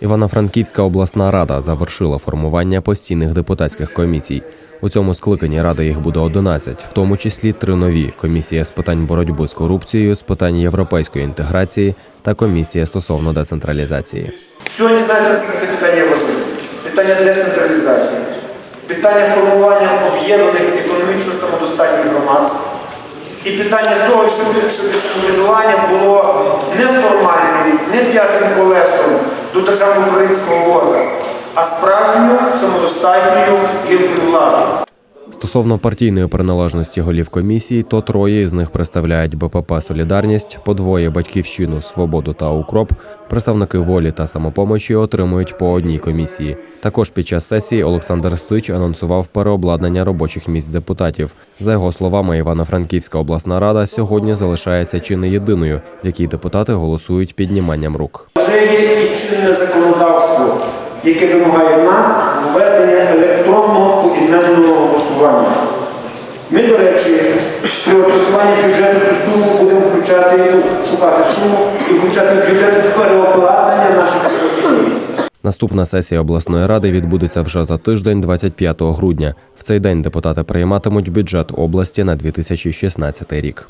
Івано-Франківська обласна рада завершила формування постійних депутатських комісій. У цьому скликанні ради їх буде 11, в тому числі три нові: комісія з питань боротьби з корупцією, з питань європейської інтеграції та комісія стосовно децентралізації. Сьогодні знаєте, наскільки це питання важливе? Питання децентралізації, питання формування об'єднаних економічно самодостатніх громад і питання того, щоб, щоб самоврядування було не формальним, не п'ятим колесом до державно-українського воза, а справжньою самодостатньою гілкою влади. Стосовно партійної приналежності голів комісії, то троє з них представляють БПП Солідарність, по двоє батьківщину, свободу та укроп. Представники волі та самопомочі отримують по одній комісії. Також під час сесії Олександр Сич анонсував переобладнання робочих місць депутатів. За його словами, Івано-Франківська обласна рада сьогодні залишається чи не єдиною, в якій депутати голосують підніманням рук. Вже є і чинне законодавство, яке вимагає від нас введення електронного поіменного голосування. Ми, до речі, при опрацюванні бюджету цю суму будемо включати, шукати суму і включати в бюджет переобладнання наших комісій. Наступна сесія обласної ради відбудеться вже за тиждень, 25 грудня. В цей день депутати прийматимуть бюджет області на 2016 рік.